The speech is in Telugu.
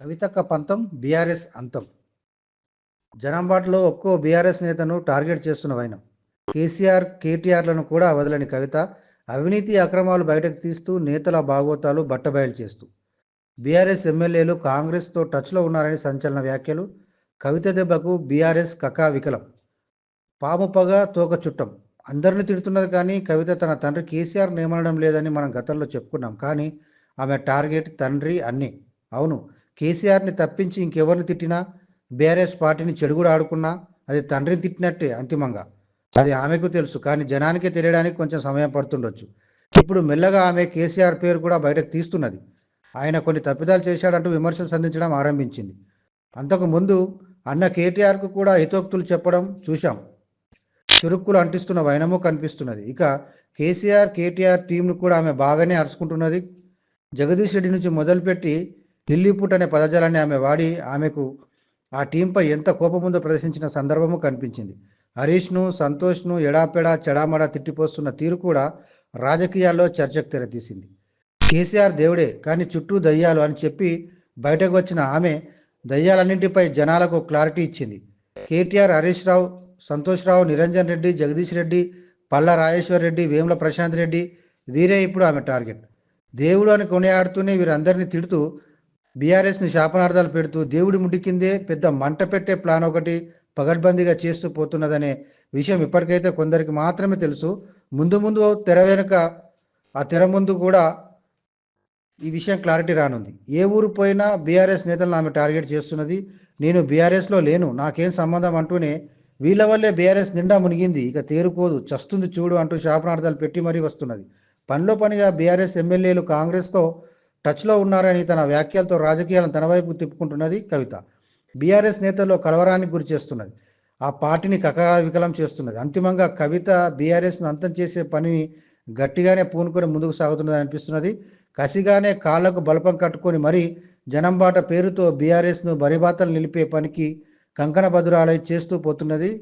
కవితక్క పంతం బీఆర్ఎస్ అంతం. జనంబాటలో ఒక్కో బీఆర్ఎస్ నేతను టార్గెట్ చేస్తున్న వైనం. కేసీఆర్ కేటీఆర్లను కూడా వదలని కవిత అవినీతి అక్రమాలు బయటకు తీస్తూ నేతల భాగోతాలు బట్టబయలు చేస్తూ. బీఆర్ఎస్ ఎమ్మెల్యేలు కాంగ్రెస్తో టచ్లో ఉన్నారని సంచలన వ్యాఖ్యలు కవిత దెబ్బకు బీఆర్ఎస్ కకా వికలం. పాము పగ తోక చుట్టం. అందరిని తిడుతున్నది కానీ కవిత తన తండ్రి కేసీఆర్ నియమనడం లేదని మనం గతంలో చెప్పుకున్నాం. కానీ ఆమె టార్గెట్ తండ్రి అన్నీ. అవును కేసీఆర్ని తప్పించి ఇంకెవరిని తిట్టినా బీఆర్ఎస్ పార్టీని చెడుగుడు ఆడుకున్నా అది తండ్రిని తిట్టినట్టే అంతిమంగా. అది ఆమెకు తెలుసు కానీ జనానికి తెలియడానికి కొంచెం సమయం పడుతుండొచ్చు. ఇప్పుడు మెల్లగా ఆమె కేసీఆర్ పేరు కూడా బయటకు తీస్తున్నది. ఆయన కొన్ని తప్పిదాలు చేశాడంటూ విమర్శలు సంధించడం ఆరంభించింది. అంతకు ముందు అన్న కేటీఆర్కు కూడా హితోక్తులు చెప్పడం చూశాం. చురుక్కులు అంటిస్తున్న వైనము కనిపిస్తున్నది. ఇక కేసీఆర్ కేటీఆర్ టీంను కూడా ఆమె బాగానే అరుచుకుంటున్నది. జగదీష్ రెడ్డి నుంచి మొదలుపెట్టి లిల్లీపుట్ అనే పదజాలాన్ని ఆమె వాడి ఆమెకు ఆ టీంపై ఎంత కోపముందో ప్రదర్శించిన సందర్భము కనిపించింది. హరీష్ను సంతోష్ను ఎడాపెడా చెడామడా తిట్టిపోస్తున్న తీరు కూడా రాజకీయాల్లో చర్చకు తెరతీసింది. కేసీఆర్ దేవుడే కానీ చుట్టూ దయ్యాలు అని చెప్పి బయటకు వచ్చిన ఆమె దయ్యాలన్నింటిపై జనాలకు క్లారిటీ ఇచ్చింది. కేటీఆర్ హరీష్ రావు సంతోష్ రావు నిరంజన్ రెడ్డి జగదీష్ రెడ్డి పల్ల రాజేశ్వర్ రెడ్డి వేముల ప్రశాంత్ రెడ్డి వీరే ఇప్పుడు ఆమె టార్గెట్. దేవుడు అని కొనియాడుతూనే వీరందరినీ తిడుతూ బీఆర్ఎస్ని శాపనార్థాలు పెడుతూ దేవుడి ముడి కిందే పెద్ద మంట పెట్టే ప్లాన్ ఒకటి పగడ్బందీగా చేస్తూ పోతున్నదనే విషయం ఇప్పటికైతే కొందరికి మాత్రమే తెలుసు. ముందు ముందు తెర వెనుక ఆ తెర ముందు కూడా ఈ విషయం క్లారిటీ రానుంది. ఏ ఊరు పోయినా బీఆర్ఎస్ నేతలను ఆమె టార్గెట్ చేస్తున్నది. నేను బీఆర్ఎస్లో లేను నాకేం సంబంధం అంటూనే వీళ్ళ వల్లే బీఆర్ఎస్ నిండా మునిగింది. ఇక తేరుకోదు చస్తుంది చూడు అంటూ శాపనార్థాలు పెట్టి మరీ వస్తున్నది. పనిలో పనిగా బీఆర్ఎస్ ఎమ్మెల్యేలు కాంగ్రెస్తో టచ్లో ఉన్నారని తన వ్యాఖ్యలతో రాజకీయాలను తన వైపు తిప్పుకుంటున్నది కవిత. బీఆర్ఎస్ నేతల్లో కలవరానికి గురి చేస్తున్నది. ఆ పార్టీని కకవికలం చేస్తున్నది. అంతిమంగా కవిత బీఆర్ఎస్ను అంతం చేసే పనిని గట్టిగానే పూనుకొని ముందుకు సాగుతున్నది అనిపిస్తున్నది. కసిగానే కాళ్ళకు బలపం కట్టుకొని మరీ జనంబాట పేరుతో బీఆర్ఎస్ను బరిబాతలు నిలిపే పనికి కంకణ భద్రాలై చేస్తూ పోతున్నది